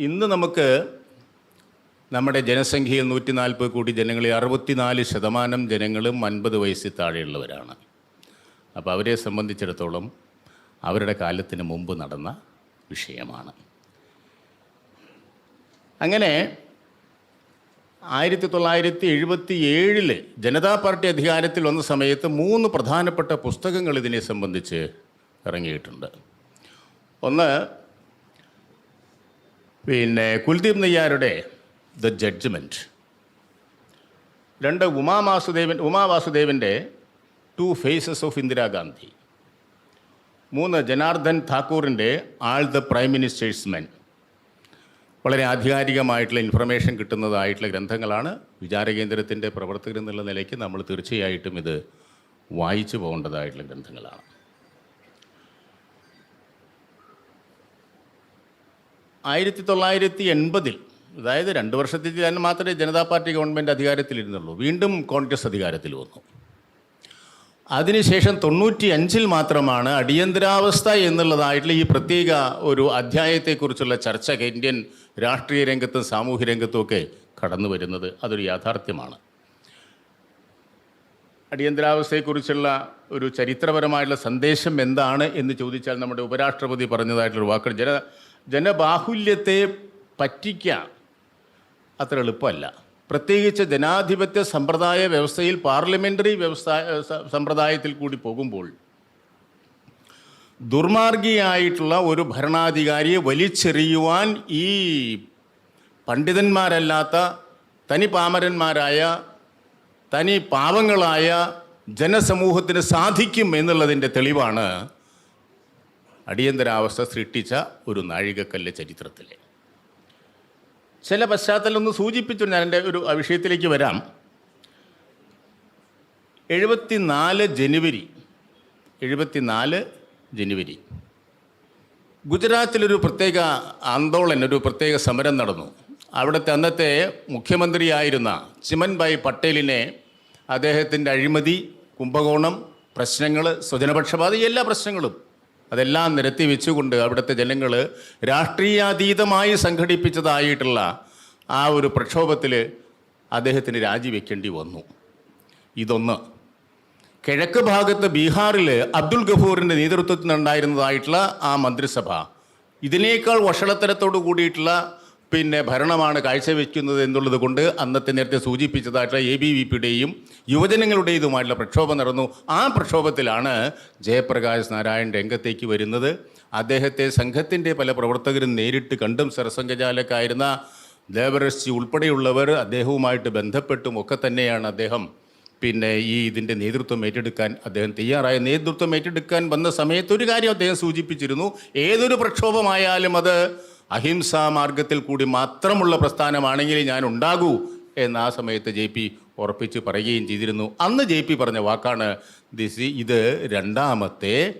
ഇന്ന് നമുക്ക് നമ്മുടെ ജനസംഖ്യയിൽ നൂറ്റി നാൽപ്പത് കോടി ജനങ്ങളിൽ അറുപത്തിനാല് ശതമാനം ജനങ്ങളും അൻപത് വയസ്സിൽ താഴെയുള്ളവരാണ്. അപ്പോൾ അവരെ സംബന്ധിച്ചിടത്തോളം അവരുടെ കാലത്തിന് മുമ്പ് നടന്ന വിഷയമാണ്. അങ്ങനെ ആയിരത്തി തൊള്ളായിരത്തി എഴുപത്തി ഏഴിൽ ജനതാ പാർട്ടി അധികാരത്തിൽ വന്ന സമയത്ത് മൂന്ന് പ്രധാനപ്പെട്ട പുസ്തകങ്ങൾ ഇതിനെ സംബന്ധിച്ച് ഇറങ്ങിയിട്ടുണ്ട്. ഒന്ന് പിന്നെ കുൽദീപ് നെയ്യാരുടെ ദ ജഡ്ജ്മെന്റ് രണ്ട് ഉമാ വാസുദേവൻ ഉമാ വാസുദേവന്റെ ടു ഫേസസ് ഓഫ് ഇന്ദിരാഗാന്ധി മൂന്ന് Janardan താക്കൂറിന്റെ all the prime minister's men വളരെ ആധികാരികമായിട്ടുള്ള ഇൻഫർമേഷൻ കിട്ടുന്നതായിട്ടുള്ള ഗ്രന്ഥങ്ങളാണ്. വിചാരകേന്ദ്രത്തിന്റെ പ്രവർത്തകർ എന്നുള്ള നിലയ്ക്ക് നമ്മൾ തീർച്ചയായിട്ടും ഇത് വായിച്ചു പോകേണ്ടതായിട്ടുള്ള ഗ്രന്ഥങ്ങളാണ്. ആയിരത്തി തൊള്ളായിരത്തി എൺപതിൽ അതായത് രണ്ട് വർഷത്തിൽ തന്നെ മാത്രമേ ജനതാ പാർട്ടി ഗവൺമെന്റ് അധികാരത്തിലിരുന്നുള്ളൂ വീണ്ടും കോൺഗ്രസ് അധികാരത്തിൽ വന്നു. അതിനുശേഷം തൊണ്ണൂറ്റി അഞ്ചിൽ മാത്രമാണ് അടിയന്തരാവസ്ഥ എന്നുള്ളതായിട്ടുള്ള ഈ പ്രത്യേക ഒരു അധ്യായത്തെക്കുറിച്ചുള്ള ചർച്ച ഇന്ത്യൻ രാഷ്ട്രീയ രംഗത്തും സാമൂഹ്യ രംഗത്തും ഒക്കെ കടന്നു വരുന്നത് അതൊരു യാഥാർത്ഥ്യമാണ്. അടിയന്തരാവസ്ഥയെക്കുറിച്ചുള്ള ഒരു ചരിത്രപരമായിട്ടുള്ള സന്ദേശം എന്താണ് എന്ന് ചോദിച്ചാൽ നമ്മുടെ ഉപരാഷ്ട്രപതി പറഞ്ഞതായിട്ടുള്ള വാക്കുകൾ. ജന ജനബാഹുല്യത്തെ പറ്റിക്കാൻ അത്ര എളുപ്പമല്ല. പ്രത്യേകിച്ച് ജനാധിപത്യ സമ്പ്രദായ വ്യവസ്ഥയിൽ പാർലമെന്ററി വ്യവസ്ഥ സ- സമ്പ്രദായത്തിൽ കൂടി പോകുമ്പോൾ ദുർമാർഗിയായിട്ടുള്ള ഒരു ഭരണാധികാരിയെ വലിച്ചെറിയുവാൻ ഈ പണ്ഡിതന്മാരല്ലാത്ത തനി പാമരന്മാരായ തനി പാവങ്ങളായ ജനസമൂഹത്തിന് സാധിക്കും എന്നുള്ളതിന്റെ തെളിവാണ് അടിയന്തരാവസ്ഥ സൃഷ്ടിച്ച ഒരു നാഴികക്കല്ല് ചരിത്രത്തിലെ. ചില പശ്ചാത്തലം ഒന്ന് സൂചിപ്പിച്ചു ഞാൻ എന്റെ ഒരു വിഷയത്തിലേക്ക് വരാം. എഴുപത്തിനാല് ജനുവരി എഴുപത്തിനാല് ജനുവരി. ഗുജറാത്തിലൊരു പ്രത്യേക ആന്തോളൻ ഒരു പ്രത്യേക സമരം നടന്നു. അവിടുത്തെ അന്നത്തെ മുഖ്യമന്ത്രിയായിരുന്ന ചിമൻഭായ് പട്ടേലിനെ അദ്ദേഹത്തിന്റെ അഴിമതി കുംഭകോണം പ്രശ്നങ്ങൾ സ്വജനപക്ഷപാതി എല്ലാ പ്രശ്നങ്ങളും അതെല്ലാം നിരത്തി വെച്ചുകൊണ്ട് അവിടുത്തെ ജനങ്ങൾ രാഷ്ട്രീയാതീതമായി സംഘടിപ്പിച്ചതായിട്ടുള്ള ആ ഒരു പ്രക്ഷോഭത്തിൽ അദ്ദേഹത്തിന് രാജിവെക്കേണ്ടി വന്നു. ഇതൊന്ന്. കിഴക്ക് ഭാഗത്ത് ബീഹാറിൽ അബ്ദുൽ ഗഫൂറിന്റെ നേതൃത്വത്തിൽ ഉണ്ടായിരുന്നതായിട്ടുള്ള ആ മന്ത്രിസഭ. ഇതിനേക്കാൾ വഷളത്തരത്തോട് കൂടിയിട്ടുള്ള പിന്നെ ഭരണമാണ് കാഴ്ചവെക്കുന്നത് എന്നുള്ളത് കൊണ്ട് അന്നത്തെ നേരത്തെ സൂചിപ്പിച്ചതായിട്ടുള്ള എ ബി വി പിയുടെയും യുവജനങ്ങളുടേതുമായിട്ടുള്ള പ്രക്ഷോഭം നടന്നു. ആ പ്രക്ഷോഭത്തിലാണ് ജയപ്രകാശ് നാരായൺ രംഗത്തേക്ക് വരുന്നത്. അദ്ദേഹത്തെ സംഘത്തിന്റെ പല പ്രവർത്തകരും നേരിട്ട് കണ്ടും സരസംഘചാലക്കായിരുന്ന ദേവരശി ഉൾപ്പെടെയുള്ളവർ അദ്ദേഹവുമായിട്ട് ബന്ധപ്പെട്ടും ഒക്കെ തന്നെയാണ് അദ്ദേഹം പിന്നെ ഈ ഇതിന്റെ നേതൃത്വം ഏറ്റെടുക്കാൻ അദ്ദേഹം തയ്യാറായ നേതൃത്വം ഏറ്റെടുക്കാൻ വന്ന സമയത്ത് ഒരു കാര്യം അദ്ദേഹം സൂചിപ്പിച്ചിരുന്നു. ഏതൊരു പ്രക്ഷോഭമായാലും അത് അഹിംസാ മാർഗത്തിൽ കൂടി മാത്രമുള്ള പ്രസ്ഥാനമാണെങ്കിൽ ഞാൻ ഉണ്ടാകൂ എന്ന് ആ സമയത്ത് ജെ പി ഉറപ്പിച്ച് പറയുകയും ചെയ്തിരുന്നു. അന്ന് ജെ പി പറഞ്ഞ വാക്കാണ് ദിസ് ഇത് രണ്ടാമത്തെ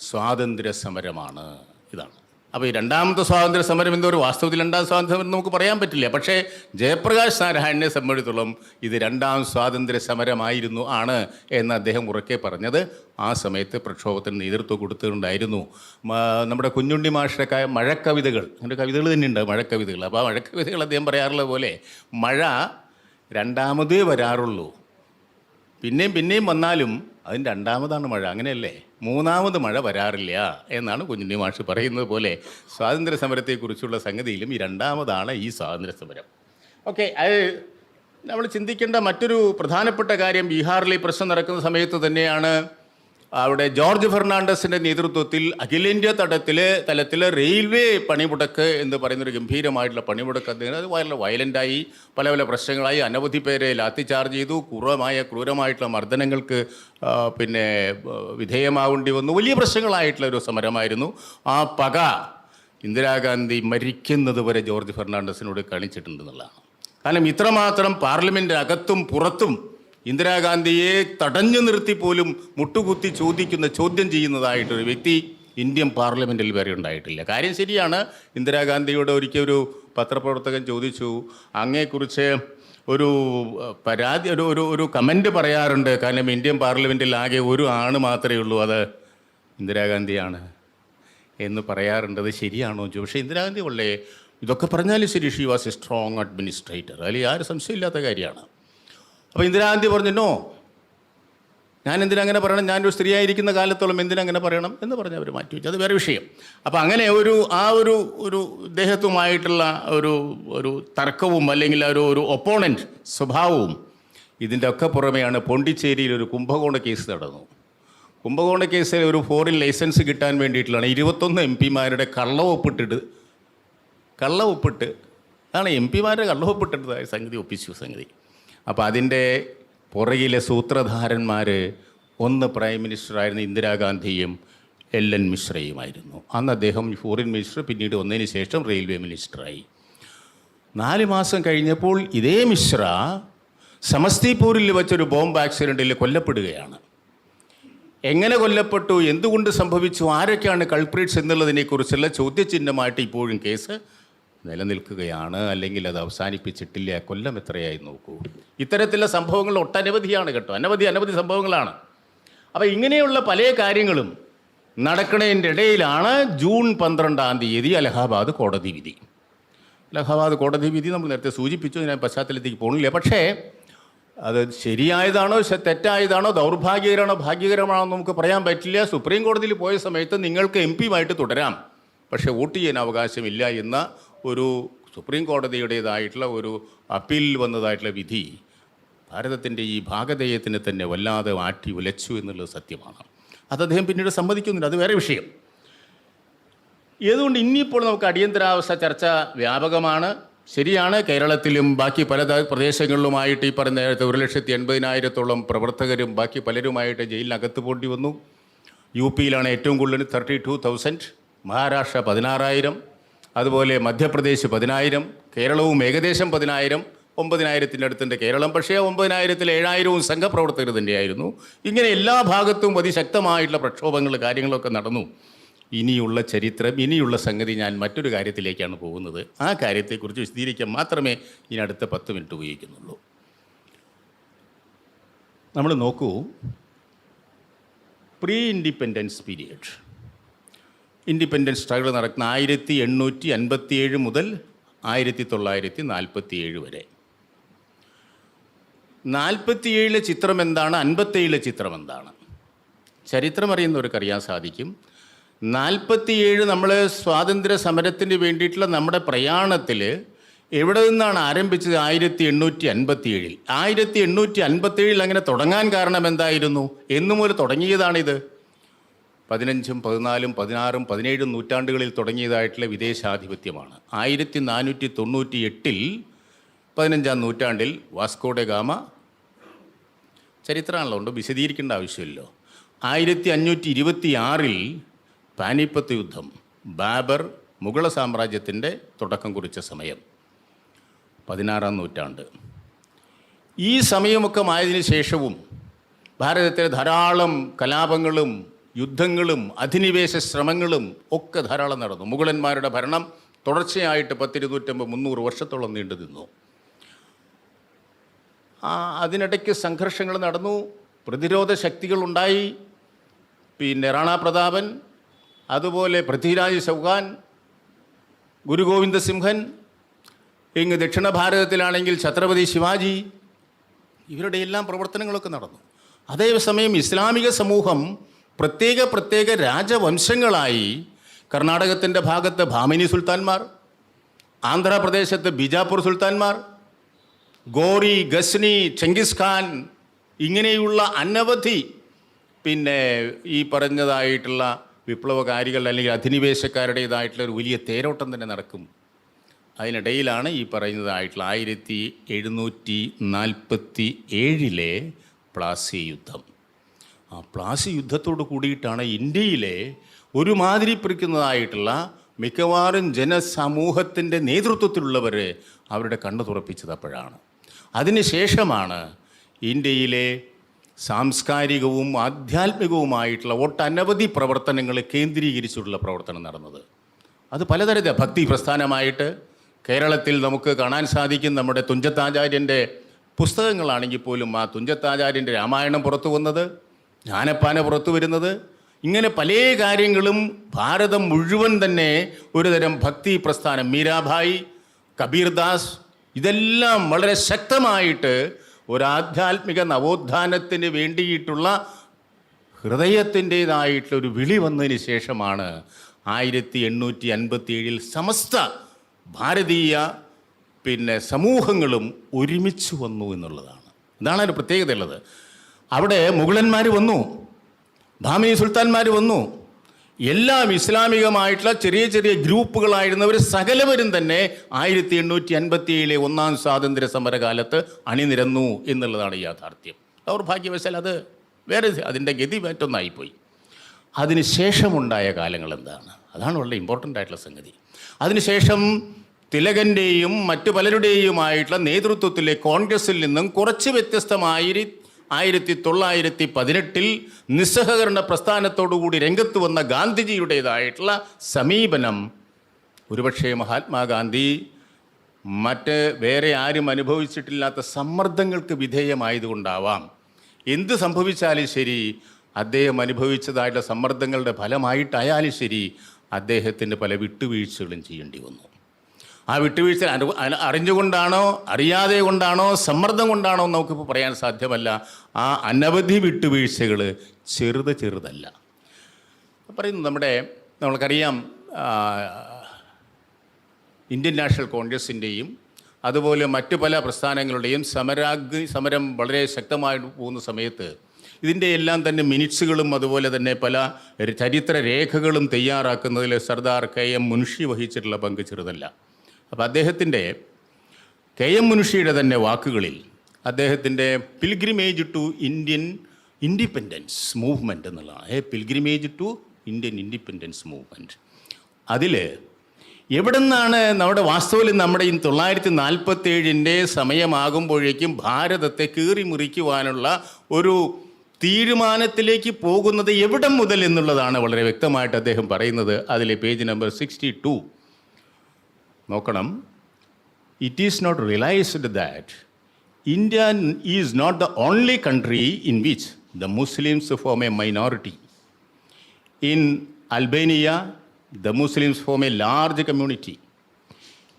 സ്വാതന്ത്ര്യ സമരമാണ് ഇതാണ്. അപ്പോൾ ഈ രണ്ടാമത്തെ സ്വാതന്ത്ര്യ സമരം ഒരു വാസ്തവത്തിൽ രണ്ടാം സ്വാതന്ത്ര്യ സമരം നമുക്ക് പറയാൻ പറ്റില്ല. പക്ഷേ ജയപ്രകാശ് നാരായണനെ സംബന്ധിച്ചിടത്തോളം ഇത് രണ്ടാം സ്വാതന്ത്ര്യ സമരമായിരുന്നു ആണ് എന്ന് അദ്ദേഹം ഉറക്കെ പറഞ്ഞത്. ആ സമയത്ത് പ്രക്ഷോഭത്തിന് നേതൃത്വം കൊടുത്തിട്ടുണ്ടായിരുന്നു. നമ്മുടെ കുഞ്ഞുണ്ണി മാഷിന്റെ മഴക്കവിതകൾ. അങ്ങനെ കവിതകൾ തന്നെയുണ്ട് മഴക്കവിതകൾ. അപ്പോൾ ആ മഴക്കവിതകൾ അദ്ദേഹം പറയാറുള്ള പോലെ മഴ രണ്ടാമതേ വരാറുള്ളൂ. പിന്നെയും പിന്നെയും വന്നാലും അതിന് രണ്ടാമതാണ് മഴ. അങ്ങനെയല്ലേ? മൂന്നാമത് മഴ വരാറില്ല എന്നാണ് കുഞ്ഞുണ്ണി മാഷ് പറയുന്നത് പോലെ സ്വാതന്ത്ര്യ സമരത്തെക്കുറിച്ചുള്ള സംഗതിയിലും ഈ രണ്ടാമതാണ് ഈ സ്വാതന്ത്ര്യ സമരം ഓക്കെ അത് നമ്മൾ ചിന്തിക്കേണ്ട മറ്റൊരു പ്രധാനപ്പെട്ട കാര്യം ബീഹാറിൽ ഈ പ്രശ്നം നടക്കുന്ന സമയത്ത് തന്നെയാണ് അവിടെ ജോർജ് ഫെർണാണ്ടസിന്റെ നേതൃത്വത്തിൽ അഖിലേന്ത്യാ തലത്തിൽ തലത്തിൽ റെയിൽവേ പണിമുടക്ക് എന്ന് പറയുന്നൊരു ഗംഭീരമായിട്ടുള്ള പണിമുടക്ക് അത് വളരെ വയലന്റായി പല പല പ്രശ്നങ്ങളായി അനവധി പേരെ ലാത്തി ചാർജ് ചെയ്തു. ക്രൂരമായ ക്രൂരമായിട്ടുള്ള മർദ്ദനങ്ങൾക്ക് പിന്നെ വിധേയമാവേണ്ടി വന്നു. വലിയ പ്രശ്നങ്ങളായിട്ടുള്ള ഒരു സമരമായിരുന്നു. ആ പക ഇന്ദിരാഗാന്ധി മരിക്കുന്നത് വരെ ജോർജ് ഫെർണാണ്ടസിനോട് കാണിച്ചിട്ടുണ്ടെന്നുള്ളതാണ്. കാരണം ഇത്രമാത്രം പാർലമെന്റ് അകത്തും പുറത്തും ഇന്ദിരാഗാന്ധിയെ തടഞ്ഞു നിർത്തി പോലും മുട്ടുകുത്തി ചോദിക്കുന്ന ചോദ്യം ചെയ്യുന്നതായിട്ടൊരു വ്യക്തി ഇന്ത്യൻ പാർലമെന്റിൽ വരെ ഉണ്ടായിട്ടില്ല. കാര്യം ശരിയാണ് ഇന്ദിരാഗാന്ധിയോട് ഒരിക്കൽ ഒരു പത്രപ്രവർത്തകൻ ചോദിച്ചു അങ്ങേക്കുറിച്ച് ഒരു പരാതി ഒരു ഒരു ഒരു കമന്റ് പറയാറുണ്ട്. കാരണം ഇന്ത്യൻ പാർലമെന്റിൽ ആകെ ഒരു ആണ് മാത്രമേ ഉള്ളൂ. അത് ഇന്ദിരാഗാന്ധിയാണ് എന്ന് പറയാറുണ്ട്. അത് ശരിയാണോ? ചോദിച്ചു. പക്ഷേ ഇന്ദിരാഗാന്ധി ഉള്ളേ ഇതൊക്കെ പറഞ്ഞാലും ശരി she was a strong administrator അതിൽ ആരും സംശയമില്ലാത്ത കാര്യമാണ്. അപ്പോൾ ഇന്ദിരാഗാന്ധി പറഞ്ഞു നോ ഞാൻ എന്തിനങ്ങനെ പറയണം? ഞാനൊരു സ്ത്രീയായിരിക്കുന്ന കാലത്തോളം എന്തിനങ്ങനെ പറയണം? എന്ന് പറഞ്ഞ് അവർ മാറ്റി വെച്ചു. അത് വേറെ വിഷയം. അപ്പോൾ അങ്ങനെ ഒരു ആ ഒരു ഒരു ഇദ്ദേഹത്തുമായിട്ടുള്ള ഒരു ഒരു തർക്കവും അല്ലെങ്കിൽ ഒരു ഒരു ഒപ്പോണന്റ് സ്വഭാവവും ഇതിന്റെ ഒക്കെ പുറമെയാണ് പോണ്ടിച്ചേരിയിൽ ഒരു കുംഭകോണ കേസ് നടന്നു. കുംഭകോണ കേസിൽ ഒരു ഫോറിൻ ലൈസൻസ് കിട്ടാൻ വേണ്ടിയിട്ടുള്ളതാണ്. ഇരുപത്തൊന്ന് എം പിമാരുടെ കള്ളവൊപ്പിട്ടിട്ട് കള്ളവൊപ്പിട്ട് അതാണ് എം പിമാരുടെ കള്ളവൊപ്പിട്ടിട്ടതായ സംഗതി ഒപ്പിച്ചു സംഗതി. അപ്പോൾ അതിന്റെ പുറകിലെ സൂത്രധാരന്മാർ ഒന്ന് പ്രൈം മിനിസ്റ്റർ ആയിരുന്ന ഇന്ദിരാഗാന്ധിയും എൽ എൻ മിശ്രയുമായിരുന്നു. അന്ന് അദ്ദേഹം ഫോറിൻ മിനിസ്റ്റർ പിന്നീട് വന്നതിന് ശേഷം റെയിൽവേ മിനിസ്റ്ററായി നാല് മാസം കഴിഞ്ഞപ്പോൾ ഇതേ മിശ്ര സമസ്തിപൂരിൽ വെച്ചൊരു ബോംബ് ആക്സിഡന്റിൽ കൊല്ലപ്പെടുകയാണ്. എങ്ങനെ കൊല്ലപ്പെട്ടു? എന്തുകൊണ്ട് സംഭവിച്ചു? ആരൊക്കെയാണ് കൾപ്രീറ്റ്സ് എന്നുള്ളതിനെക്കുറിച്ചുള്ള ചോദ്യചിഹ്നമായിട്ട് ഇപ്പോഴും കേസ് നിലനിൽക്കുകയാണ്. അല്ലെങ്കിൽ അത് അവസാനിപ്പിച്ചിട്ടില്ല. കൊല്ലം എത്രയായി നോക്കൂ. ഇത്തരത്തിലുള്ള സംഭവങ്ങൾ ഒട്ടനവധിയാണ് കേട്ടോ. അനവധി അനവധി സംഭവങ്ങളാണ്. അപ്പോൾ ഇങ്ങനെയുള്ള പല കാര്യങ്ങളും നടക്കുന്നതിന്റെ ഇടയിലാണ് ജൂൺ പന്ത്രണ്ടാം തീയതി അലഹാബാദ് കോടതി വിധി. അലഹാബാദ് കോടതി വിധി നമ്മൾ നേരത്തെ സൂചിപ്പിച്ചു ഞാൻ പശ്ചാത്തലത്തേക്ക് പോകുന്നില്ല പക്ഷേ അത് ശരിയായതാണോ തെറ്റായതാണോ ദൗർഭാഗ്യകരമാണോ ഭാഗ്യകരമാണോ നമുക്ക് പറയാൻ പറ്റില്ല. സുപ്രീം കോടതിയിൽ പോയ സമയത്ത് നിങ്ങൾക്ക് എം പിയുമായിട്ട് തുടരാം. പക്ഷേ വോട്ട് ചെയ്യാൻ അവകാശമില്ല എന്ന ഒരു സുപ്രീം കോടതിയുടേതായിട്ടുള്ള ഒരു അപ്പീലിൽ വന്നതായിട്ടുള്ള വിധി ഭാരതത്തിന്റെ ഈ ഭാഗധേയത്തിന് തന്നെ വല്ലാതെ ആട്ടി ഉലച്ചു എന്നുള്ളത് സത്യമാണ്. അത് അദ്ദേഹം പിന്നീട് സമ്മതിക്കുന്നില്ല. അത് വേറെ വിഷയം. ഏതുകൊണ്ട് ഇനിയിപ്പോൾ നമുക്ക് അടിയന്തരാവസ്ഥ ചർച്ച വ്യാപകമാണ്? ശരിയാണ് കേരളത്തിലും ബാക്കി പല പ്രദേശങ്ങളിലുമായിട്ട് ഈ പറഞ്ഞ ഒരു ലക്ഷത്തി എൺപതിനായിരത്തോളം പ്രവർത്തകരും ബാക്കി പലരുമായിട്ട് ജയിലിനകത്ത് പോണ്ടി വന്നു. യു പിയിലാണ് ഏറ്റവും കൂടുതൽ തേർട്ടി ടു തൗസൻഡ് മഹാരാഷ്ട്ര പതിനാറായിരം അതുപോലെ മധ്യപ്രദേശ് പതിനായിരം കേരളവും ഏകദേശം പതിനായിരം ഒമ്പതിനായിരത്തിന്റെ അടുത്തുണ്ട് കേരളം. പക്ഷേ ഒമ്പതിനായിരത്തിൽ ഏഴായിരവും സംഘപ്രവർത്തകർ തന്നെയായിരുന്നു ഇങ്ങനെ എല്ലാ ഭാഗത്തും അതിശക്തമായിട്ടുള്ള പ്രക്ഷോഭങ്ങൾ കാര്യങ്ങളൊക്കെ നടന്നു. ഇനിയുള്ള ചരിത്രം ഇനിയുള്ള സംഗതി ഞാൻ മറ്റൊരു കാര്യത്തിലേക്കാണ് പോകുന്നത്. ആ കാര്യത്തെക്കുറിച്ച് വിശദീകരിക്കാൻ മാത്രമേ ഇനി അടുത്ത പത്ത് മിനിറ്റ് ഉപയോഗിക്കുന്നുള്ളൂ. നമ്മൾ നോക്കൂ. Pre independence period independence struggle നടക്കുന്ന ആയിരത്തി എണ്ണൂറ്റി അൻപത്തിയേഴ് മുതൽ ആയിരത്തി തൊള്ളായിരത്തി നാൽപ്പത്തിയേഴ് വരെ. നാൽപ്പത്തിയേഴിലെ ചിത്രം എന്താണ് അൻപത്തേഴിലെ ചിത്രം എന്താണ് ചരിത്രം അറിയുന്നവർക്ക് അറിയാൻ സാധിക്കും. നാൽപ്പത്തിയേഴ് നമ്മൾ സ്വാതന്ത്ര്യ സമരത്തിന് വേണ്ടിയിട്ടുള്ള നമ്മുടെ പ്രയാണത്തിൽ എവിടെ നിന്നാണ് ആരംഭിച്ചത്? ആയിരത്തി എണ്ണൂറ്റി അൻപത്തി ഏഴിൽ ആയിരത്തി എണ്ണൂറ്റി അൻപത്തി ഏഴിൽ അങ്ങനെ തുടങ്ങാൻ കാരണം എന്തായിരുന്നു? എന്നു മുതൽ തുടങ്ങിയതാണിത്. പതിനഞ്ചും പതിനാലും പതിനാറും പതിനേഴും നൂറ്റാണ്ടുകളിൽ തുടങ്ങിയതായിട്ടുള്ള വിദേശാധിപത്യമാണ്. ആയിരത്തി നാനൂറ്റി തൊണ്ണൂറ്റി എട്ടിൽ പതിനഞ്ചാം നൂറ്റാണ്ടിൽ വാസ്കോഡെ ഗാമ ചരിത്രമാണല്ലോ ഉണ്ട്. വിശദീകരിക്കേണ്ട ആവശ്യമില്ലല്ലോ ആയിരത്തി അഞ്ഞൂറ്റി ഇരുപത്തി ആറിൽ പാനിപ്പത്ത് യുദ്ധം ബാബർ മുഗള സാമ്രാജ്യത്തിന്റെ തുടക്കം കുറിച്ച സമയം പതിനാറാം നൂറ്റാണ്ട്. ഈ സമയമൊക്കെ ആയതിനു ശേഷവും ഭാരതത്തിലെ ധാരാളം കലാപങ്ങളും യുദ്ധങ്ങളും അധിനിവേശ ശ്രമങ്ങളും ഒക്കെ ധാരാളം നടന്നു. മുഗളന്മാരുടെ ഭരണം തുടർച്ചയായിട്ട് പത്തിരുന്നൂറ്റമ്പത് മുന്നൂറ് വർഷത്തോളം നീണ്ടു നിന്നു അതിനിടയ്ക്ക് സംഘർഷങ്ങൾ നടന്നു. പ്രതിരോധ ശക്തികളുണ്ടായി പിന്നെ റാണാ പ്രതാപൻ അതുപോലെ പൃഥ്വിരാജ് ചൗഹാൻ ഗുരു ഗോവിന്ദ സിംഹൻ ഇങ്ങ് ദക്ഷിണ ഭാരതത്തിലാണെങ്കിൽ ഛത്രപതി ശിവാജി ഇവരുടെ എല്ലാം പ്രവർത്തനങ്ങളൊക്കെ നടന്നു. അതേസമയം ഇസ്ലാമിക സമൂഹം പ്രത്യേക പ്രത്യേക രാജവംശങ്ങളായി കർണാടകത്തിന്റെ ഭാഗത്ത് ഭാമിനി സുൽത്താൻമാർ ആന്ധ്രാപ്രദേശത്ത് ബിജാപൂർ സുൽത്താൻമാർ ഗോറി ഗസ്നി ചെങ്കിസ് ഖാൻ ഇങ്ങനെയുള്ള അനവധി പിന്നെ ഈ പറഞ്ഞതായിട്ടുള്ള വിപ്ലവകാരികൾ അല്ലെങ്കിൽ അധിനിവേശക്കാരുടേതായിട്ടുള്ള ഒരു വലിയ തേരോട്ടം തന്നെ നടക്കും. അതിനിടയിലാണ് ഈ പറയുന്നതായിട്ടുള്ള ആയിരത്തി എഴുന്നൂറ്റി നാൽപ്പത്തി ഏഴിലെ പ്ലാസി യുദ്ധം ആ പ്ലാസി യുദ്ധത്തോട് കൂടിയിട്ടാണ് ഇന്ത്യയിലെ ഒരുമാതിരി പിടിക്കുന്നതായിട്ടുള്ള മിക്കവാറും ജനസമൂഹത്തിന്റെ നേതൃത്വത്തിലുള്ളവർ അവരുടെ കണ്ണു തുറപ്പിച്ചത് അപ്പോഴാണ്. അതിനുശേഷമാണ് ഇന്ത്യയിലെ സാംസ്കാരികവും ആധ്യാത്മികവുമായിട്ടുള്ള ഒട്ടനവധി പ്രവർത്തനങ്ങൾ കേന്ദ്രീകരിച്ചുള്ള പ്രവർത്തനം നടന്നത്. അത് പലതരത്തിൽ ഭക്തി പ്രസ്ഥാനമായിട്ട് കേരളത്തിൽ നമുക്ക് കാണാൻ സാധിക്കും നമ്മുടെ തുഞ്ചത്താചാര്യന്റെ പുസ്തകങ്ങളാണെങ്കിൽ പോലും ആ തുഞ്ചത്താചാര്യന്റെ രാമായണം പുറത്തു വന്നത് ജ്ഞാനപ്പാന പുറത്തു വരുന്നത്. ഇങ്ങനെ പല കാര്യങ്ങളും ഭാരതം മുഴുവൻ തന്നെ ഒരുതരം ഭക്തി പ്രസ്ഥാനം. മീരാഭായി കബീർദാസ് ഇതെല്ലാം വളരെ ശക്തമായിട്ട് ഒരാധ്യാത്മിക നവോത്ഥാനത്തിന് വേണ്ടിയിട്ടുള്ള ഹൃദയത്തിന്റേതായിട്ടുള്ള ഒരു വിളി വന്നതിന് ശേഷമാണ് ആയിരത്തി എണ്ണൂറ്റി അൻപത്തി ഏഴിൽ സമസ്ത ഭാരതീയ പിന്നെ സമൂഹങ്ങളും ഒരുമിച്ച് വന്നു എന്നുള്ളതാണ്. ഇതാണ് അതിന്റെ പ്രത്യേകത ഉള്ളത് അവിടെ മുഗളന്മാർ വന്നു ഭാമിനി സുൽത്താൻമാർ വന്നു എല്ലാം ഇസ്ലാമികമായിട്ടുള്ള ചെറിയ ചെറിയ ഗ്രൂപ്പുകളായിരുന്നവർ സകലവരും തന്നെ ആയിരത്തി എണ്ണൂറ്റി അൻപത്തി ഏഴിലെ ഒന്നാം സ്വാതന്ത്ര്യ സമരകാലത്ത് അണിനിരന്നു എന്നുള്ളതാണ് യാഥാർത്ഥ്യം. ദൗർഭാഗ്യവശാൽ അത് വേറെ അതിന്റെ ഗതി മറ്റൊന്നായിപ്പോയി. അതിനുശേഷമുണ്ടായ കാലങ്ങൾ എന്താണ്? അതാണ് വളരെ ഇമ്പോർട്ടന്റ് ആയിട്ടുള്ള സംഗതി. അതിനുശേഷം തിലകന്റെയും മറ്റു പലരുടെയുമായിട്ടുള്ള നേതൃത്വത്തിലെ കോൺഗ്രസിൽ നിന്നും കുറച്ച് വ്യത്യസ്തമായി ആയിരത്തി തൊള്ളായിരത്തി പതിനെട്ടിൽ നിസ്സഹകരണ പ്രസ്ഥാനത്തോടുകൂടി രംഗത്ത് വന്ന ഗാന്ധിജിയുടേതായിട്ടുള്ള സമീപനം. ഒരുപക്ഷെ മഹാത്മാഗാന്ധി മറ്റ് വേറെ ആരും അനുഭവിച്ചിട്ടില്ലാത്ത സമ്മർദ്ദങ്ങൾക്ക് വിധേയമായതുകൊണ്ടാവാം. എന്ത് സംഭവിച്ചാലും ശരി അദ്ദേഹം അനുഭവിച്ചതായിട്ടുള്ള സമ്മർദ്ദങ്ങളുടെ ഫലമായിട്ടായാലും ശരി അദ്ദേഹത്തിന് പല വിട്ടുവീഴ്ചകളും ചെയ്യേണ്ടി വന്നു. ആ വിട്ടുവീഴ്ച അറിഞ്ഞുകൊണ്ടാണോ അറിയാതെ കൊണ്ടാണോ സമ്മർദ്ദം കൊണ്ടാണോ നമുക്കിപ്പോൾ പറയാൻ സാധ്യമല്ല. ആ അനവധി വിട്ടുവീഴ്ചകൾ ചെറുത് ചെറുതല്ല. പറയുന്നു നമ്മുടെ നമ്മൾക്കറിയാം ഇന്ത്യൻ നാഷണൽ കോൺഗ്രസിന്റെയും അതുപോലെ മറ്റു പല പ്രസ്ഥാനങ്ങളുടെയും സമരാഗ്നി സമരം വളരെ ശക്തമായിട്ട് പോകുന്ന സമയത്ത് ഇതിന്റെ എല്ലാം തന്നെ മിനിറ്റ്സുകളും അതുപോലെ തന്നെ പല ചരിത്ര രേഖകളും തയ്യാറാക്കുന്നതിൽ സർദാർ കെ എം മുൻഷി വഹിച്ചിട്ടുള്ള പങ്ക് ചെറുതല്ല. അപ്പോൾ അദ്ദേഹത്തിന്റെ കെ എം മുനുഷിയുടെ തന്നെ വാക്കുകളിൽ അദ്ദേഹത്തിന്റെ pilgrimage to Indian independence movement എന്നുള്ളതാണ്. A pilgrimage to Indian independence movement അതിൽ എവിടെ നിന്നാണ് നമ്മുടെ വാസ്തവത്തിൽ നമ്മുടെ ഈ തൊള്ളായിരത്തി നാൽപ്പത്തി ഏഴിന്റെ സമയമാകുമ്പോഴേക്കും ഭാരതത്തെ കീറി മുറിക്കുവാനുള്ള ഒരു തീരുമാനത്തിലേക്ക് പോകുന്നത് എവിടം മുതൽ എന്നുള്ളതാണ് വളരെ വ്യക്തമായിട്ട് അദ്ദേഹം പറയുന്നത്. അതിലെ പേജ് നമ്പർ സിക്സ്റ്റി നോക്കണം it is not realised that India is not the only country in which the Muslims form a minority In Albania, the Muslims form a large community.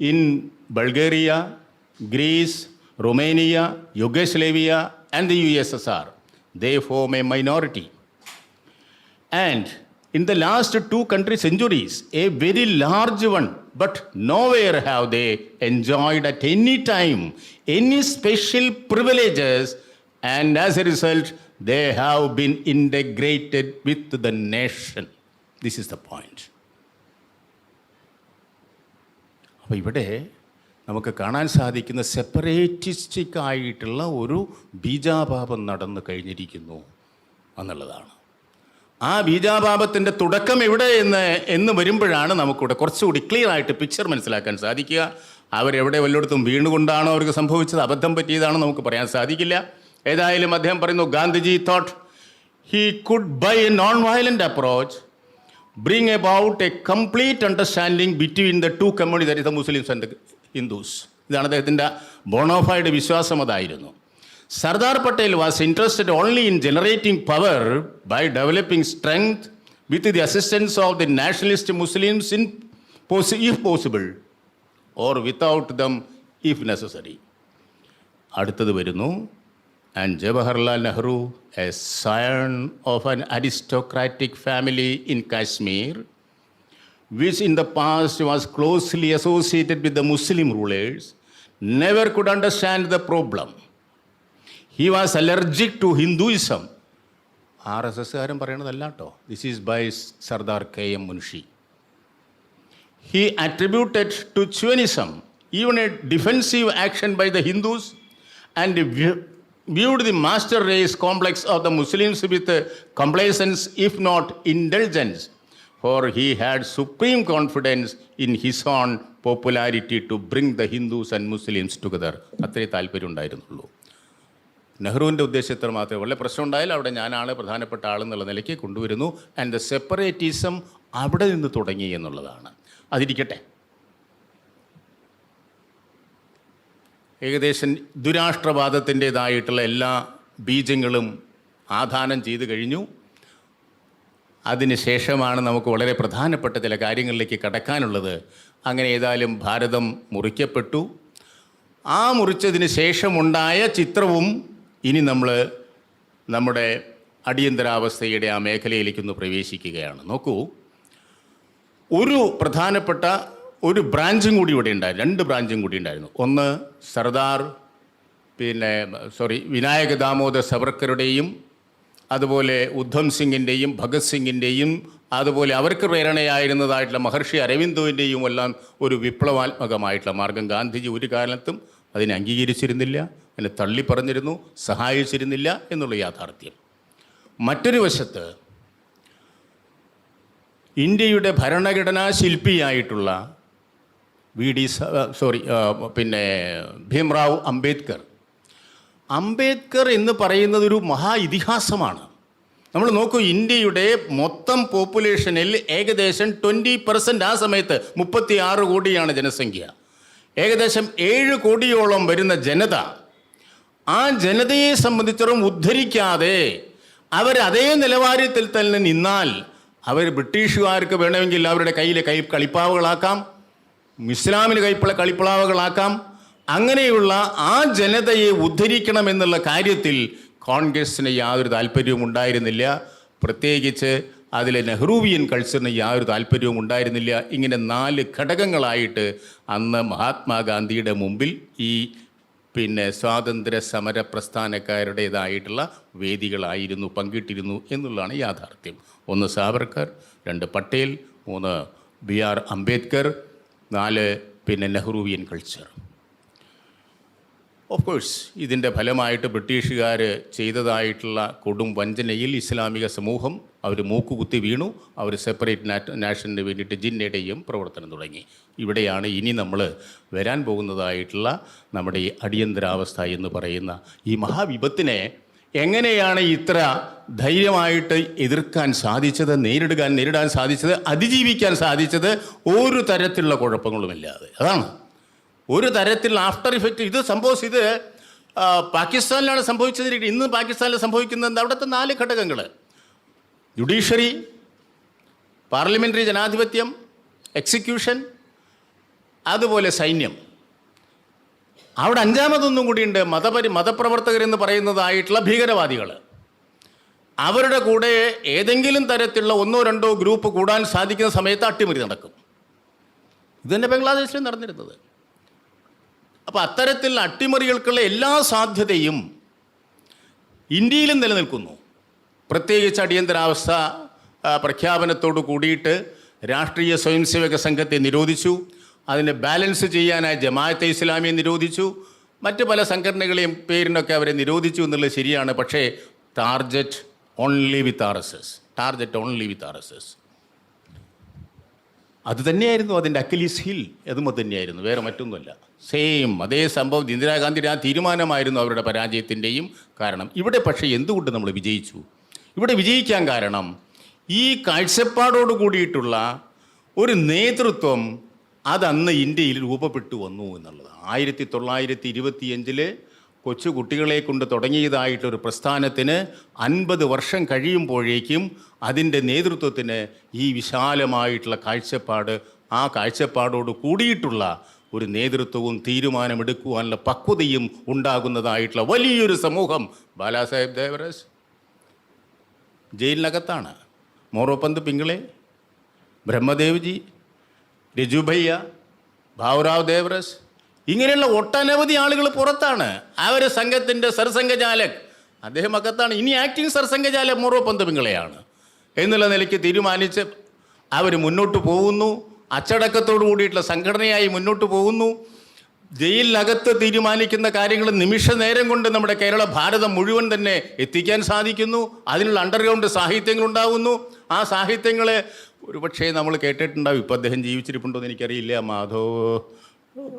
In Bulgaria, Greece, Romania, Yugoslavia, and the USSR, they form a minority. And in the last two country centuries, a very large one, but nowhere have they enjoyed at any time any special privileges, and as a result, they have been integrated with the nation. This is the point. അപ്പോൾ ഇവിടെ നമുക്ക് കാണാൻ സാധിക്കുന്ന സെപ്പറേറ്റിസ്റ്റിക് ആയിട്ടുള്ള ഒരു ബീജാപാപം നടന്നു കഴിഞ്ഞിരിക്കുന്നു എന്നുള്ളതാണ് ആ ബീജാപാപത്തിന്റെ തുടക്കം എവിടെ എന്ന് എന്ന് വരുമ്പോഴാണ് നമുക്കിവിടെ കുറച്ചുകൂടി ക്ലിയർ ആയിട്ട് പിക്ചർ മനസ്സിലാക്കാൻ സാധിക്കുക. അവരെവിടെ വല്ലയിടത്തും വീണുകൊണ്ടാണോ അവർക്ക് സംഭവിച്ചത്? അബദ്ധം പറ്റിയതാണോ നമുക്ക് പറയാൻ സാധിക്കില്ല. ഏതായാലും അദ്ദേഹം പറയുന്നു Gandhiji thought he could by a non violent approach bring about a complete understanding between the two community the Muslims and Hindus. ഇതാണ് അദ്ദേഹത്തിന്റെ ബോണോഫൈഡ് വിശ്വാസം. അതായിരുന്നു. Sardar Patel was interested only in generating power by developing strength with the assistance of the nationalist Muslims in if possible or without them if necessary അടുത്തത് വരുന്നു and Jawaharlal Nehru a scion of an aristocratic family in Kashmir which in the past was closely associated with the Muslim rulers, never could understand the problem. He was allergic to Hinduism. R S എസ്സുകാരൻ പറയണതല്ല കേട്ടോ this is by Sardar K M Munshi he attributed to Chuanism even a defensive action by the Hindus and view- viewed the master race complex of the Muslims with uh, complacence, if not indulgence, for he had supreme confidence in his own popularity to bring the Hindus and Muslims together. അത്രേ താല്പര്യം ഉണ്ടായിരുന്നുള്ളൂ നെഹ്റുവിന്റെ ഉദ്ദേശത്തിൽ മാത്രമേ വളരെ പ്രശ്നം ഉണ്ടായാലും അവിടെ ഞാനാണ് പ്രധാനപ്പെട്ട ആളെന്നുള്ള നിലയ്ക്ക് കൊണ്ടുവരുന്നു. ആൻഡ് ദ സെപ്പറേറ്റിസം അവിടെ നിന്ന് തുടങ്ങി എന്നുള്ളതാണ്. അതിരിക്കട്ടെ. ഏകദേശം ദുരാഷ്ട്രവാദത്തിന്റെതായിട്ടുള്ള എല്ലാ ബീജങ്ങളും ആധാനം ചെയ്തു കഴിഞ്ഞു. അതിന് ശേഷമാണ് നമുക്ക് വളരെ പ്രധാനപ്പെട്ട ചില കാര്യങ്ങളിലേക്ക് കടക്കാനുള്ളത്. അങ്ങനെ ഏതായാലും ഭാരതം മുറിക്കപ്പെട്ടു. ആ മുറിച്ചതിന് ശേഷമുണ്ടായ ചിത്രവും ഇനി നമ്മൾ നമ്മുടെ അടിയന്തരാവസ്ഥയുടെ ആ മേഖലയിലേക്കൊന്ന് പ്രവേശിക്കുകയാണ്. നോക്കൂ. ഒരു പ്രധാനപ്പെട്ട ഒരു ബ്രാഞ്ചും കൂടി ഇവിടെ ഉണ്ടായിരുന്നു രണ്ട് ബ്രാഞ്ചും കൂടി ഉണ്ടായിരുന്നു. ഒന്ന് സർദാർ പിന്നെ സോറി വിനായക ദാമോദർ സവർക്കറുടെയും അതുപോലെ ഉദ്ധം സിംഗിന്റെയും ഭഗത് സിംഗിന്റെയും അതുപോലെ അവർക്ക് പ്രേരണയായിരുന്നതായിട്ടുള്ള മഹർഷി അരവിന്ദുവിന്റെയും എല്ലാം ഒരു വിപ്ലവാത്മകമായിട്ടുള്ള മാർഗം ഗാന്ധിജി ഒരു കാലത്തും അതിനെ അംഗീകരിച്ചിരുന്നില്ല. അതിനെ തള്ളി പറഞ്ഞിരുന്നു സഹായിച്ചിരുന്നില്ല എന്നുള്ള യാഥാർത്ഥ്യം. മറ്റൊരു വശത്ത് ഇന്ത്യയുടെ ഭരണഘടനാ ശില്പിയായിട്ടുള്ള വി ഡി സോറി പിന്നെ ഭീംറാവു അംബേദ്കർ. അംബേദ്കർ എന്ന് പറയുന്നത് ഒരു മഹാ ഇതിഹാസമാണ് നമ്മൾ നോക്കൂ ഇന്ത്യയുടെ മൊത്തം പോപ്പുലേഷനിൽ ഏകദേശം ട്വന്റി പെർസെന്റ് ആ സമയത്ത് മുപ്പത്തി ആറ് കോടിയാണ് ജനസംഖ്യ. ഏകദേശം ഏഴ് കോടിയോളം വരുന്ന ജനത ആ ജനതയെ സംബന്ധിച്ചിടത്തോളം ഉദ്ധരിക്കാതെ അവർ അതേ നിലവാരത്തിൽ തന്നെ നിന്നാൽ അവർ ബ്രിട്ടീഷുകാർക്ക് വേണമെങ്കിൽ അവരുടെ കയ്യിലെ കൈ കളിപ്പാവുകളാക്കാം ഇസ്ലാമിന് കൈപ്പള കളിപ്പളാവുകളാക്കാം അങ്ങനെയുള്ള ആ ജനതയെ ഉദ്ധരിക്കണം എന്നുള്ള കാര്യത്തിൽ കോൺഗ്രസ്സിന് യാതൊരു താല്പര്യവും ഉണ്ടായിരുന്നില്ല. പ്രത്യേകിച്ച് അതിലെ നെഹ്റൂവിയൻ കൾച്ചറിന് യാതൊരു താല്പര്യവും ഉണ്ടായിരുന്നില്ല. ഇങ്ങനെ നാല് ഘടകങ്ങളായിട്ട് അന്ന് മഹാത്മാഗാന്ധിയുടെ മുമ്പിൽ ഈ പിന്നെ സ്വാതന്ത്ര്യ സമര പ്രസ്ഥാനക്കാരുടേതായിട്ടുള്ള വേദികളായിരുന്നു പങ്കിട്ടിരുന്നു എന്നുള്ളതാണ് യാഥാർത്ഥ്യം. ഒന്ന് സാവർക്കർ രണ്ട് പട്ടേൽ മൂന്ന് ബി ആർ അംബേദ്കർ നാല് പിന്നെ നെഹ്റുവിയൻ കൾച്ചർ. ഓഫ് കോഴ്സ് ഇതിന്റെ ഫലമായിട്ട് ബ്രിട്ടീഷുകാർ ചെയ്തതായിട്ടുള്ള കൊടും വഞ്ചനയിൽ ഇസ്ലാമിക സമൂഹം അവർ മൂക്കുകുത്തി വീണു. അവർ സെപ്പറേറ്റ് നാഷന് വേണ്ടിയിട്ട് ജിന്നയുടെയും പ്രവർത്തനം തുടങ്ങി. ഇവിടെയാണ് ഇനി നമ്മൾ വരാൻ പോകുന്നതായിട്ടുള്ള നമ്മുടെ ഈ അടിയന്തരാവസ്ഥ എന്ന് പറയുന്ന ഈ മഹാവിപത്തിനെ എങ്ങനെയാണ് ഇത്ര ധൈര്യമായിട്ട് എതിർക്കാൻ സാധിച്ചത് നേരിടുക നേരിടാൻ സാധിച്ചത് അതിജീവിക്കാൻ സാധിച്ചത് ഒരു തരത്തിലുള്ള കുഴപ്പങ്ങളുമില്ലാതെ. അതാണ് ഒരു തരത്തിൽ ആഫ്റ്റർ ഇഫക്റ്റ് ഇത് സംഭവിച്ചത് ഇത് പാകിസ്ഥാനിലാണ് സംഭവിച്ചത് ഇന്ന് പാകിസ്ഥാനിൽ സംഭവിക്കുന്നത്? അവിടുത്തെ നാല് ഘടകങ്ങൾ. ജുഡീഷ്യറി പാർലമെന്ററി ജനാധിപത്യം എക്സിക്യൂഷൻ അതുപോലെ സൈന്യം. അവിടെ അഞ്ചാമതൊന്നും കൂടിയുണ്ട് മതപരി മതപ്രവർത്തകരെന്ന് പറയുന്നതായിട്ടുള്ള ഭീകരവാദികൾ. അവരുടെ കൂടെ ഏതെങ്കിലും തരത്തിലുള്ള ഒന്നോ രണ്ടോ ഗ്രൂപ്പ് കൂടാൻ സാധിക്കുന്ന സമയത്ത് അട്ടിമറി നടക്കും. ഇത് ബംഗ്ലാദേശിലും ബംഗ്ലാദേശിൽ നടന്നിരുന്നത്. അപ്പോൾ അത്തരത്തിൽ അട്ടിമറികൾക്കുള്ള എല്ലാ സാധ്യതയും ഇന്ത്യയിലും നിലനിൽക്കുന്നു. പ്രത്യേകിച്ച് അടിയന്തരാവസ്ഥ പ്രഖ്യാപനത്തോട് കൂടിയിട്ട് രാഷ്ട്രീയ സ്വയംസേവക സംഘത്തെ നിരോധിച്ചു. അതിനെ ബാലൻസ് ചെയ്യാനായി ജമാഅത്തെ ഇസ്ലാമിയെ നിരോധിച്ചു. മറ്റ് പല സംഘടനകളെയും പേരിനൊക്കെ അവരെ നിരോധിച്ചു എന്നുള്ളത് ശരിയാണ്. പക്ഷേ target only with R S S target only with R S S അത് തന്നെയായിരുന്നു അതിന്റെ അക്കലീസ് ഹിൽ അതും അത് തന്നെയായിരുന്നു വേറെ മറ്റൊന്നുമല്ല. സെയിം അതേ സംഭവം ഇന്ദിരാഗാന്ധിയുടെ ആ തീരുമാനമായിരുന്നു അവരുടെ പരാജയത്തിന്റെയും കാരണം. ഇവിടെ പക്ഷേ എന്തുകൊണ്ട് നമ്മൾ വിജയിച്ചു? ഇവിടെ വിജയിക്കാൻ കാരണം ഈ കാഴ്ചപ്പാടോട് കൂടിയിട്ടുള്ള ഒരു നേതൃത്വം അതന്ന് ഇന്ത്യയിൽ രൂപപ്പെട്ടു വന്നു എന്നുള്ളത് ആയിരത്തി തൊള്ളായിരത്തി ഇരുപത്തിയഞ്ചിൽ കൊച്ചു കുട്ടികളെ കൊണ്ട് തുടങ്ങിയതായിട്ടൊരു പ്രസ്ഥാനത്തിന് അൻപത് വർഷം കഴിയുമ്പോഴേക്കും അതിന്റെ നേതൃത്വത്തിന് ഈ വിശാലമായിട്ടുള്ള കാഴ്ചപ്പാട് ആ കാഴ്ചപ്പാടോട് കൂടിയിട്ടുള്ള ഒരു നേതൃത്വവും തീരുമാനമെടുക്കുവാനുള്ള പക്വതയും ഉണ്ടാകുന്നതായിട്ടുള്ള വലിയൊരു സമൂഹം ബാലാസാഹേബ് ദേവരാജ്. ജയിലിനകത്താണ്. മോറോപ്പന്ത് പിങ്കളെ ബ്രഹ്മദേവ്ജി രജുഭയ്യ ഭാവറാവ് ദേവറസ് ഇങ്ങനെയുള്ള ഒട്ടനവധി ആളുകൾ പുറത്താണ്. ആ ഒരു സംഘത്തിന്റെ സർസംഘചാലക്. അദ്ദേഹം അകത്താണ്. ഇനി ആക്ടിങ് സർസംഘചാലക് മുറവ് പന്തപിങ്ങളെയാണ് എന്നുള്ള നിലയ്ക്ക് തീരുമാനിച്ച് അവർ മുന്നോട്ട് പോകുന്നു. അച്ചടക്കത്തോടു കൂടിയിട്ടുള്ള സംഘടനയായി മുന്നോട്ട് പോകുന്നു. ജയിലിനകത്ത് തീരുമാനിക്കുന്ന കാര്യങ്ങൾ നിമിഷ നേരം കൊണ്ട് നമ്മുടെ കേരള ഭാരതം മുഴുവൻ തന്നെ എത്തിക്കാൻ സാധിക്കുന്നു. അതിനുള്ള അണ്ടർഗ്രൗണ്ട് സാഹിത്യങ്ങളുണ്ടാകുന്നു ആ സാഹിത്യങ്ങളെ ഒരുപക്ഷേ നമ്മൾ കേട്ടിട്ടുണ്ടാവും. ഇപ്പം അദ്ദേഹം ജീവിച്ചിരിപ്പുണ്ടോ എന്ന് എനിക്കറിയില്ല. മാധവ്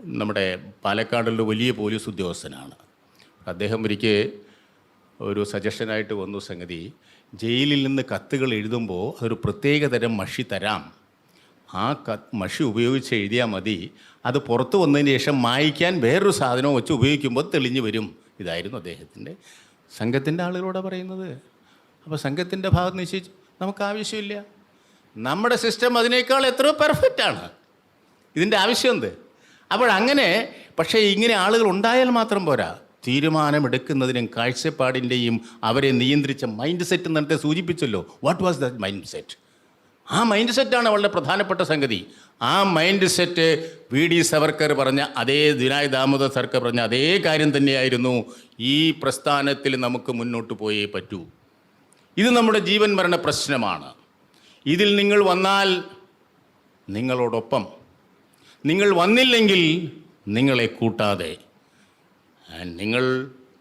നമ്മുടെ പാലക്കാടുള്ള വലിയ പോലീസ് ഉദ്യോഗസ്ഥനാണ്. അദ്ദേഹം ഒരിക്കൽ ഒരു സജഷനായിട്ട് വന്നു സംഗതി. ജയിലിൽ നിന്ന് കത്തുകൾ എഴുതുമ്പോൾ അതൊരു പ്രത്യേക തരം മഷി തരാം. ആ ക മഷി ഉപയോഗിച്ച് എഴുതിയാൽ മതി. അത് പുറത്ത് വന്നതിന് ശേഷം മായ്ക്കാൻ വേറൊരു സാധനം വെച്ച് ഉപയോഗിക്കുമ്പോൾ തെളിഞ്ഞു വരും. ഇതായിരുന്നു അദ്ദേഹത്തിന്റെ സംഘത്തിന്റെ ആളുകളോട് പറയുന്നത്. അപ്പോൾ സംഘത്തിന്റെ ഭാഗത്ത് നിശ്ചയിച്ച് നമുക്ക് ആവശ്യമില്ല. നമ്മുടെ സിസ്റ്റം അതിനേക്കാൾ എത്രയോ പെർഫെക്റ്റാണ് ഇതിന്റെ ആവശ്യം എന്ത്? അപ്പോഴങ്ങനെ പക്ഷേ ഇങ്ങനെ ആളുകൾ ഉണ്ടായാൽ മാത്രം പോരാ. തീരുമാനമെടുക്കുന്നതിനും കാഴ്ചപ്പാടിന്റെയും അവരെ നിയന്ത്രിച്ച മൈൻഡ് സെറ്റ് നേരത്തെ സൂചിപ്പിച്ചല്ലോ. What was the mind set ആ മൈൻഡ് സെറ്റാണ് വളരെ പ്രധാനപ്പെട്ട സംഗതി. ആ mind set V D Savarkar പറഞ്ഞ അതേ ദിനായ് ദാമോദർ സർക്കർ പറഞ്ഞ അതേ കാര്യം തന്നെയായിരുന്നു. ഈ പ്രസ്ഥാനത്തിൽ നമുക്ക് മുന്നോട്ട് പോയേ പറ്റൂ. ഇത് നമ്മുടെ ജീവൻ മരണ പ്രശ്നമാണ്. ഇതിൽ നിങ്ങൾ വന്നാൽ നിങ്ങളോടൊപ്പം നിങ്ങൾ വന്നില്ലെങ്കിൽ നിങ്ങളെ കൂട്ടാതെ. നിങ്ങൾ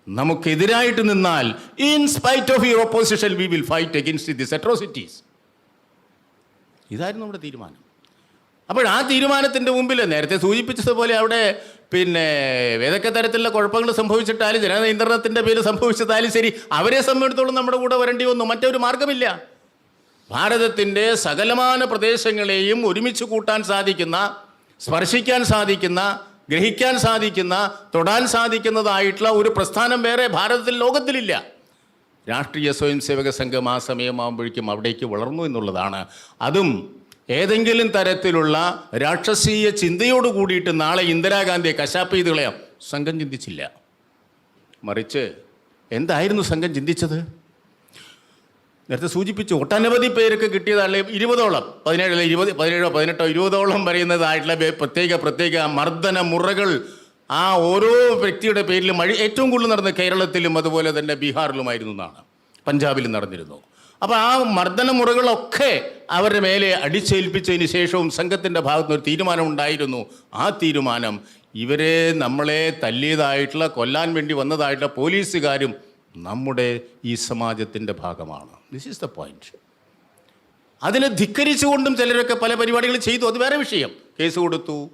നമുക്കെതിരായിട്ട് നിന്നാൽ in spite of your opposition we will fight against this atrocities ഇതായിരുന്നു നമ്മുടെ തീരുമാനം. അപ്പോൾ ആ തീരുമാനത്തിന്റെ മുമ്പിൽ നേരത്തെ സൂചിപ്പിച്ചതുപോലെ അവിടെ പിന്നെ ഏതൊക്കെ തരത്തിലുള്ള കുഴപ്പങ്ങൾ സംഭവിച്ചിട്ടാലും ജന നിയന്ത്രണത്തിന്റെ പേര് സംഭവിച്ചതായാലും ശരി അവരെ സംബന്ധിച്ചിടത്തോളം നമ്മുടെ കൂടെ വരേണ്ടി വന്നു. മറ്റൊരു മാർഗമില്ല ഭാരതത്തിന്റെ സകലമാന പ്രദേശങ്ങളെയും ഒരുമിച്ച് കൂട്ടാൻ സാധിക്കുന്ന സ്പർശിക്കാൻ സാധിക്കുന്ന ഗ്രഹിക്കാൻ സാധിക്കുന്ന തൊടാൻ സാധിക്കുന്നതായിട്ടുള്ള ഒരു പ്രസ്ഥാനം വേറെ ഭാരതത്തിൽ ലോകത്തിലില്ല. രാഷ്ട്രീയ സ്വയം സേവക സംഘം ആ സമയമാകുമ്പോഴേക്കും അവിടേക്ക് വളർന്നു എന്നുള്ളതാണ്. അതും ഏതെങ്കിലും തരത്തിലുള്ള രാക്ഷസീയ ചിന്തയോട് കൂടിയിട്ട് നാളെ ഇന്ദിരാഗാന്ധിയെ കശാപ്പ് ചെയ്ത് കളയാം. സംഘം ചിന്തിച്ചില്ല. മറിച്ച് എന്തായിരുന്നു സംഘം ചിന്തിച്ചത്? നേരത്തെ സൂചിപ്പിച്ചു ഒട്ടനവധി പേർക്ക് കിട്ടിയതാണ് ഇരുപതോളം. പതിനേഴ് ഇരുപത് പതിനേഴോ പതിനെട്ടോ ഇരുപതോളം പറയുന്നതായിട്ടുള്ള പ്രത്യേക പ്രത്യേക മർദ്ദന മുറകൾ ആ ഓരോ വ്യക്തിയുടെ പേരിലും മഴ ഏറ്റവും കൂടുതൽ നടന്ന കേരളത്തിലും അതുപോലെ തന്നെ ബീഹാറിലുമായിരുന്നു എന്നാണ്. പഞ്ചാബിലും നടന്നിരുന്നു. അപ്പോൾ ആ മർദ്ദന മുറകളൊക്കെ അവരുടെ മേലെ അടിച്ചേൽപ്പിച്ചതിന് ശേഷവും സംഘത്തിന്റെ ഭാഗത്തുനിന്ന് ഒരു തീരുമാനം ഉണ്ടായിരുന്നു. ആ തീരുമാനം ഇവരെ നമ്മളെ തല്ലിയതായിട്ടുള്ള കൊല്ലാൻ വേണ്ടി വന്നതായിട്ടുള്ള പോലീസുകാരും നമ്മുടെ ഈ സമാജത്തിന്റെ ഭാഗമാണ്. ദിസ് ഈസ് ദ പോയിന്റ് അതിനെ ധിക്കരിച്ചുകൊണ്ടും ചിലരൊക്കെ പല പരിപാടികൾ ചെയ്തു. അത് വേറെ വിഷയം. കേസ് കൊടുത്തു.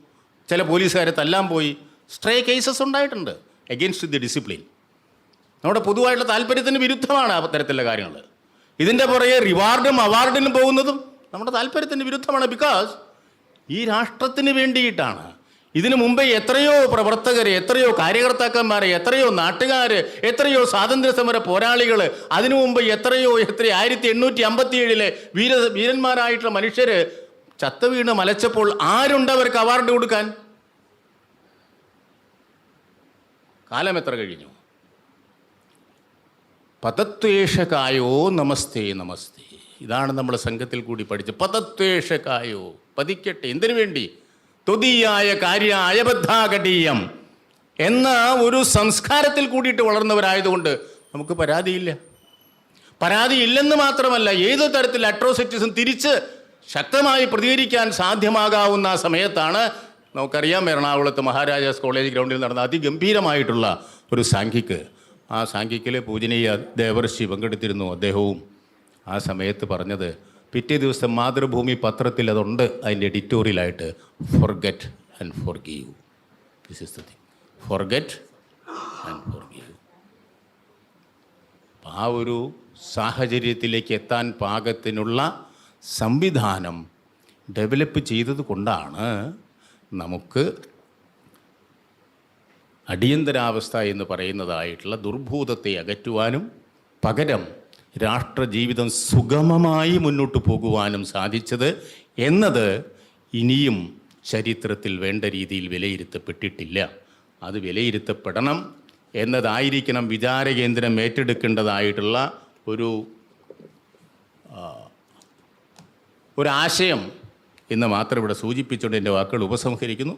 ചില പോലീസുകാരെ തല്ലാൻ പോയി. സ്ട്രേ കേസസ് ഉണ്ടായിട്ടുണ്ട്. എഗെയിൻസ്റ്റ് ദി ഡിസിപ്ലിൻ നമ്മുടെ പൊതുവായിട്ടുള്ള താല്പര്യത്തിന് വിരുദ്ധമാണ് ആ തരത്തിലുള്ള കാര്യങ്ങൾ. ഇതിന്റെ പുറകെ റിവാർഡും അവാർഡിനും പോകുന്നതും നമ്മുടെ താല്പര്യത്തിന് വിരുദ്ധമാണ് ബിക്കോസ് ഈ രാഷ്ട്രത്തിന് വേണ്ടിയിട്ടാണ് ഇതിനു മുമ്പേ എത്രയോ പ്രവർത്തകരെ എത്രയോ കാര്യകർത്താക്കന്മാരെ എത്രയോ നാട്ടുകാർ എത്രയോ സ്വാതന്ത്ര്യ സമര പോരാളികൾ അതിനു മുമ്പ് എത്രയോ എത്ര ആയിരത്തി എണ്ണൂറ്റി അമ്പത്തി ഏഴിലെ വീര വീരന്മാരായിട്ടുള്ള മനുഷ്യർ ചത്ത വീണ് മലച്ചപ്പോൾ ആരുണ്ട് അവർക്ക് അവാർഡ് കൊടുക്കാൻ? കാലം എത്ര കഴിഞ്ഞു? പതത്വേഷകായോ നമസ്തേ നമസ്തേ. ഇതാണ് നമ്മൾ സംഘത്തിൽ കൂടി പഠിച്ചത് പതത്വേഷകായോ. പതിക്കട്ടെ എന്തിനു വേണ്ടി? തൊതിയായ കാര്യ അയബദ്ധാകടീയം എന്ന ഒരു സംസ്കാരത്തിൽ കൂടിയിട്ട് വളർന്നവരായതുകൊണ്ട് നമുക്ക് പരാതിയില്ല. പരാതി ഇല്ലെന്ന് മാത്രമല്ല ഏത് തരത്തിൽ അട്രോസിറ്റീസും തിരിച്ച് ശക്തമായി പ്രതികരിക്കാൻ സാധ്യമാകാവുന്ന സമയത്താണ് നമുക്കറിയാം എറണാകുളത്ത് മഹാരാജാസ് കോളേജ് ഗ്രൗണ്ടിൽ നടന്ന അതിഗംഭീരമായിട്ടുള്ള ഒരു സാംഘിക്ക് ആ സാംഘിക്കിൽ പൂജനീയ ദേവർഷി പങ്കെടുത്തിരുന്നു അദ്ദേഹവും. ആ സമയത്ത് പറഞ്ഞത് പിറ്റേ ദിവസം മാതൃഭൂമി പത്രത്തിൽ അതുണ്ട്. അതിന്റെ എഡിറ്റോറിയലായിട്ട് forget and forgive this is the thing forget and forgive ആ ഒരു സാഹചര്യത്തിലേക്ക് എത്താൻ പാകത്തിനുള്ള സംവിധാനം ഡെവലപ്പ് ചെയ്തത് കൊണ്ടാണ് നമുക്ക് അടിയന്തരാവസ്ഥ എന്ന് പറയുന്നതായിട്ടുള്ള ദുർഭൂതത്തെ അകറ്റുവാനും പകരം രാഷ്ട്രജീവിതം സുഗമമായി മുന്നോട്ട് പോകുവാനും സാധിച്ചത് എന്നത് ഇനിയും ചരിത്രത്തിൽ വേണ്ട രീതിയിൽ വിലയിരുത്തപ്പെട്ടിട്ടില്ല. അത് വിലയിരുത്തപ്പെടണം എന്നതായിരിക്കണം വിചാരകേന്ദ്രം ഏറ്റെടുക്കേണ്ടതായിട്ടുള്ള ഒരു ഒരാശയം എന്ന് മാത്രം ഇവിടെ സൂചിപ്പിച്ചുകൊണ്ട് എന്റെ വാക്കുകൾ ഉപസംഹരിക്കുന്നു.